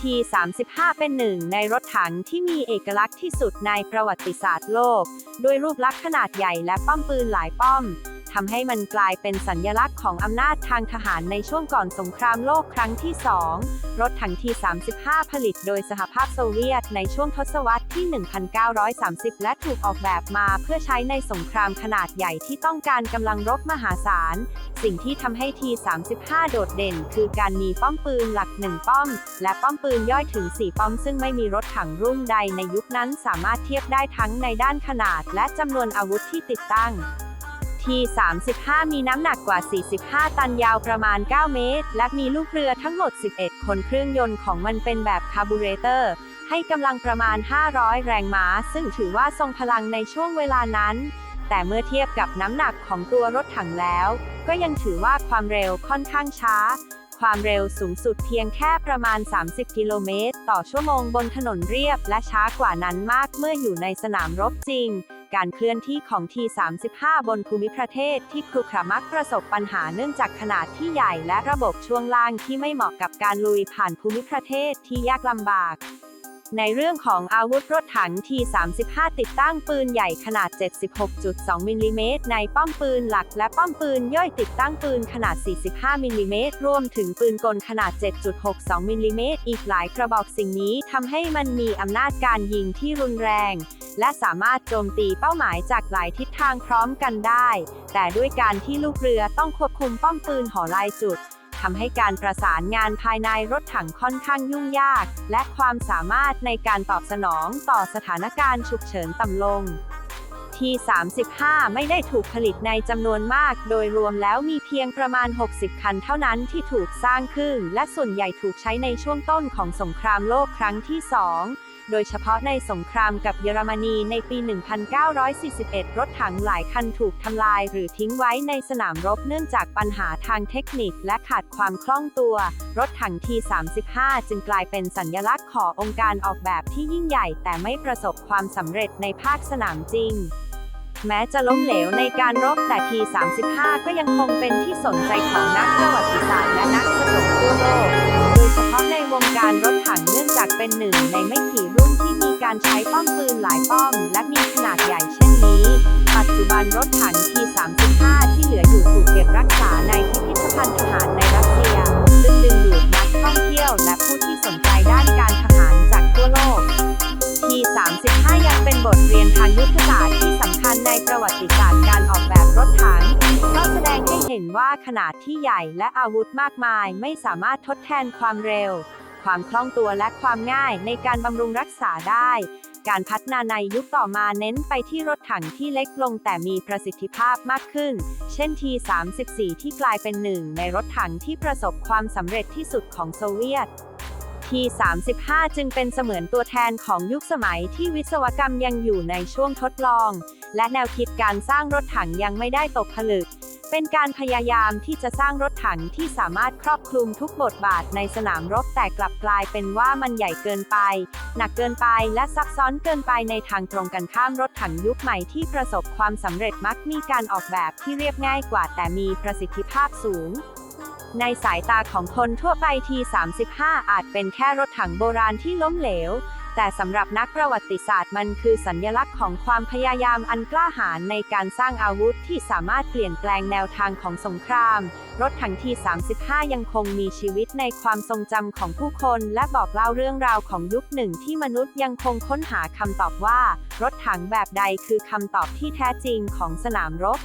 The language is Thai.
T35 เป็นหนึ่งในรถถังที่มีเอกลักษณ์ที่สุดในประวัติศาสตร์โลก ด้วยรูปลักษณ์ขนาดใหญ่และป้อมปืนหลายป้อม ทำให้มันกลายเป็นสัญญลักษณ์ของอำนาจทางทหารในช่วงก่อนสงครามโลกครั้งที่ 2 รถถัง T35 ผลิตโดยสหภาพโซเวียตในช่วงทศวรรษที่ 1930 และถูกออกแบบมาเพื่อใช้ในสงครามขนาดใหญ่ที่ต้องการกำลังรบมหาศาล สิ่งที่ทำให้ T35 โดดเด่น คือการมีป้อมปืนหลักหนึ่งป้อม และป้อมปืนย่อยถึง 4 ป้อม ซึ่งไม่มีรถถังรุ่นใดในยุคนั้นสามารถเทียบได้ทั้งในด้านขนาดและจำนวนอาวุธที่ติดตั้ง T35 มีน้ำหนักกว่า 45 ตันยาวประมาณ 9 เมตร และมีลูกเรือทั้งหมด 11 คนเครื่องยนต์ของมันเป็นแบบคาร์บูเรเตอร์ ให้กำลังประมาณ 500 แรงม้า ซึ่งถือว่าทรงพลังในช่วงเวลานั้น แต่เมื่อเทียบกับน้ำหนักของตัวรถถังแล้ว ก็ยังถือว่าความเร็วค่อนข้างช้า ความเร็วสูงสุดเพียงแค่ประมาณ 30 กิโลเมตร ต่อชั่วโมงบนถนนเรียบและช้ากว่านั้นมากเมื่ออยู่ในสนามรบจริง การเคลื่อนที่ของ T35 บนภูมิประเทศที่ครุขระมักประสบปัญหาเนื่องจากขนาดที่ใหญ่และระบบช่วงล่างที่ไม่เหมาะกับการลุยผ่านภูมิประเทศที่ยากลำบาก ในเรื่องของอาวุธรถถัง T35 ติดตั้งปืนใหญ่ขนาด 76.2มิลลิเมตรในป้อมปืนหลักและป้อมปืนย่อยติดตั้งปืนขนาด 45มิลลิเมตรรวมถึงปืนกลขนาด 7.62มิลลิเมตรอีกหลายกระบอกสิ่งนี้ทำให้มันมีอำนาจการยิงที่รุนแรง และสามารถโจมตีเป้าหมายจากหลายทิศทางพร้อมกันได้ แต่ด้วยการที่ลูกเรือต้องควบคุมป้อมปืนหอลายจุด ทำให้การประสานงานภายในรถถังค่อนข้างยุ่งยาก และความสามารถในการตอบสนองต่อสถานการณ์ฉุกเฉินต่ำลง T35 ไม่ได้ถูกผลิตในจำนวนมาก โดยรวมแล้วมีเพียงประมาณ 60 คันเท่านั้นที่ถูกสร้างขึ้น และส่วนใหญ่ถูกใช้ในช่วงต้นของสงครามโลกครั้งที่ 2โดยเฉพาะในสงครามกับเยอรมนีในปี 1941 รถถังหลายคันถูกทำลายหรือทิ้งไว้ในสนามรบเนื่องจากปัญหาทางเทคนิคและขาดความคล่องตัว รถถัง T35 จึงกลายเป็นสัญลักษณ์ขององค์การออกแบบที่ยิ่งใหญ่แต่ไม่ประสบความสำเร็จในภาคสนามจริง แม้จะล้มเหลวในการรบแต่ที35 ก็ยังคงเป็นที่สนใจของนักประวัติศาสตร์และนักสะสมทั่วโลก โดยเฉพาะในวงการรถถังเนื่องจากเป็นหนึ่งในไม่กี่รุ่นที่มีการใช้ป้อมปืนหลายป้อม และมีขนาดใหญ่เช่นนี้ ปัจจุบันรถถังที35ที่เหลืออยู่ถูกเก็บรักษาใน ยังเป็นบทเรียนทางยุทธศาสตร์ที่สำคัญในประวัติศาสตร์การออกแบบรถถังเพราะแสดงให้เห็นว่าขนาดที่ใหญ่และอาวุธมากมายไม่สามารถทดแทนความเร็ว ความคล่องตัวและความง่ายในการบำรุงรักษาได้ การพัฒนาในยุคต่อมาเน้นไปที่รถถังที่เล็กลงแต่มีประสิทธิภาพมากขึ้น เช่น T34 ที่กลายเป็นหนึ่งในรถถังที่ประสบความสำเร็จที่สุดของโซเวียต T35 จึงเป็นเสมือนตัวแทนของยุคสมัยที่วิศวกรรมยังอยู่ในช่วงทดลอง และแนวคิดการสร้างรถถังยังไม่ได้ตกผลึก เป็นการพยายามที่จะสร้างรถถังที่สามารถครอบคลุมทุกบทบาทในสนามรบแต่กลับกลายเป็นว่ามันใหญ่เกินไป หนักเกินไปและซับซ้อนเกินไปในทางตรงกันข้ามรถถังยุคใหม่ที่ประสบความสำเร็จมักมีการออกแบบที่เรียบง่ายกว่าแต่มีประสิทธิภาพสูง ในสายตาของคนทั่วไป T35 อาจเป็นแค่รถถังโบราณที่ล้มเหลว แต่สำหรับนักประวัติศาสตร์มันคือสัญลักษณ์ของความพยายามอันกล้าหาญในการสร้างอาวุธที่สามารถเปลี่ยนแปลงแนวทางของสงคราม รถถัง T35 ยังคงมีชีวิตในความทรงจำของผู้คน และบอกเล่าเรื่องราวของยุคหนึ่งที่มนุษย์ยังคงค้นหาคำตอบว่า รถถังแบบใดคือคำตอบที่แท้จริงของสนามรบ